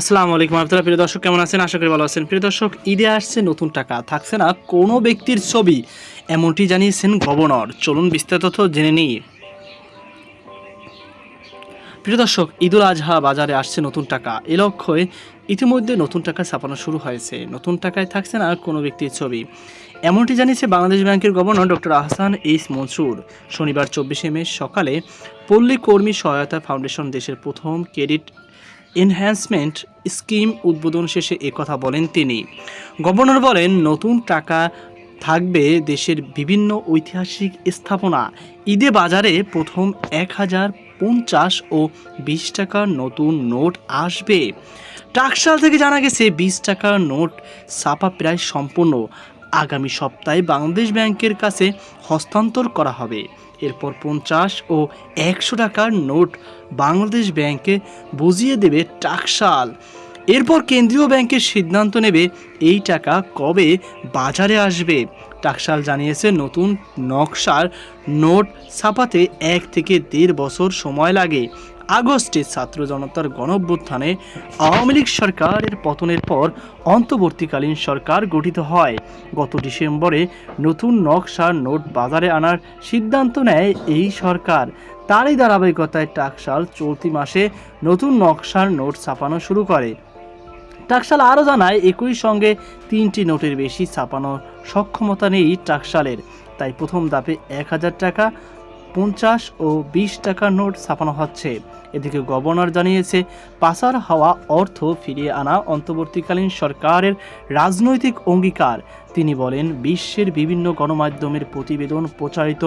আসসালামু আলাইকুম আপনারা প্রিয় দর্শক, কেমন আছেন? আশা করি ভালো আছেন। প্রিয় দর্শক, ঈদে আসছে নতুন টাকা। থাকছে না কোনো ব্যক্তির ছবি। এমনটি জানিয়েছেন গভর্নর। চলুন বিস্তারিত জেনে নিই। প্রিয় দর্শক, ঈদুল আজহা বাজারে আসছে নতুন টাকা। এ লক্ষ্যে ইতিমধ্যে নতুন টাকা ছাপানো শুরু হয়েছে। নতুন টাকায় থাকছে না কোনো ব্যক্তির ছবি। এমনটি জানিয়েছে বাংলাদেশ ব্যাংকের governor doctor Ahsan H Mansur. শনিবার চব্বিশে মে সকালে পল্লী কর্মী সহায়তা ফাউন্ডেশন দেশের প্রথম ক্রেডিট এনহ্যান্সমেন্ট স্কিম উদ্বোধন শেষে একথা বলেন তিনি। গভর্নর বলেন, নতুন টাকা থাকবে দেশের বিভিন্ন ঐতিহাসিক স্থাপনা। ঈদে বাজারে প্রথম এক হাজার পঞ্চাশ ও বিশ টাকার নতুন নোট আসবে। টাকশাল থেকে জানা গেছে, বিশ টাকার নোট ছাপা প্রায় সম্পূর্ণ। আগামী সপ্তাহে বাংলাদেশ ব্যাংকের কাছে হস্তান্তর করা হবে। এরপর পঞ্চাশ ও একশো টাকার নোট বাংলাদেশ ব্যাংকে বুঝিয়ে দেবে টাকশাল। এরপর কেন্দ্রীয় ব্যাংকের সিদ্ধান্ত নেবে এই টাকা কবে বাজারে আসবে। টাকশাল জানিয়েছে, নতুন নকশার নোট ছাপাতে এক থেকে দেড় বছর সময় লাগে। আগস্টে ছাত্র জনতার গণঅভ্যুত্থানে আওয়ামী লীগ সরকারের পতনের পর অন্তর্বর্তীকালীন সরকার গঠিত হয়। গত ডিসেম্বরে নতুন নকশার নোট বাজারে আনার সিদ্ধান্ত নেয় এই সরকার। তারই ধারাবাহিকতায় টাকশাল চলতি মাসে নতুন নকশার নোট ছাপানো শুরু করে। টাকশাল আরও জানায়, একই সঙ্গে তিনটি নোটের বেশি ছাপানোর সক্ষমতা নেই টাকশালের। তাই প্রথম দাপে এক হাজার টাকা পঞ্চাশ ও বিশ টাকার নোট ছাপানো হচ্ছে। এদিকে গভর্নর জানিয়েছে, পাচার হওয়া অর্থ ফিরিয়ে আনা অন্তর্বর্তীকালীন সরকারের রাজনৈতিক অঙ্গীকার। তিনি বলেন, বিশ্বের বিভিন্ন গণমাধ্যমের প্রতিবেদন প্রচারিত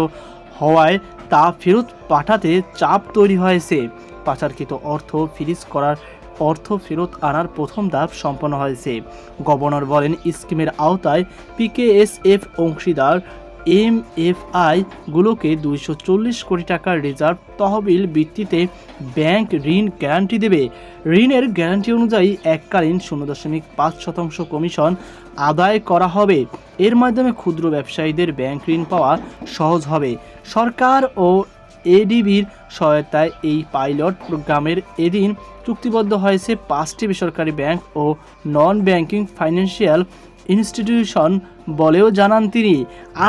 হওয়ায় তা ফেরত পাঠাতে চাপ তৈরি হয়েছে। পাচারকৃত অর্থ ফিরিজ করার, অর্থ ফেরত আনার প্রথম ধাপ সম্পন্ন হয়েছে। গভর্নর বলেন, স্কিমের আওতায় পিকেএসএফ অংশীদার এম এফ আই দুইশো চল্লিশ কোটি টাকার রিজার্ভ তহবিল ভিত্তিতে ব্যাংক ঋণ গ্যারান্টি দেবে। ঋণের গ্যারান্টি অনুযায়ী এককালীন শূন্য দশমিক পাঁচ শতাংশ কমিশন আদায় করা হবে। এর মাধ্যমে ক্ষুদ্র ব্যবসায়ীদের ব্যাংক ঋণ পাওয়া সহজ হবে। সরকার ও এডিবির সহায়তায় এই পাইলট প্রোগ্রামের এদিন চুক্তিবদ্ধ হয়েছে পাঁচটি বেসরকারি ব্যাংক ও নন ব্যাংকিং ফাইন্যান্সিয়াল ইনস্টিটিউশন বলেও জানান তিনি।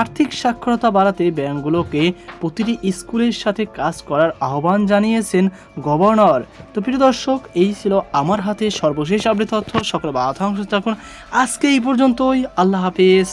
আর্থিক সাক্ষরতা বাড়াতে ব্যাংকগুলোকে প্রতিটি স্কুলের সাথে কাজ করার আহ্বান জানিয়েছেন গভর্নর। তো প্রিয় দর্শক, এই ছিল আমার হাতে সর্বশেষ আপডেট তথ্য। সকল বাধাংশ থাকুন। আজকে এই পর্যন্তই। আল্লাহ হাফেজ।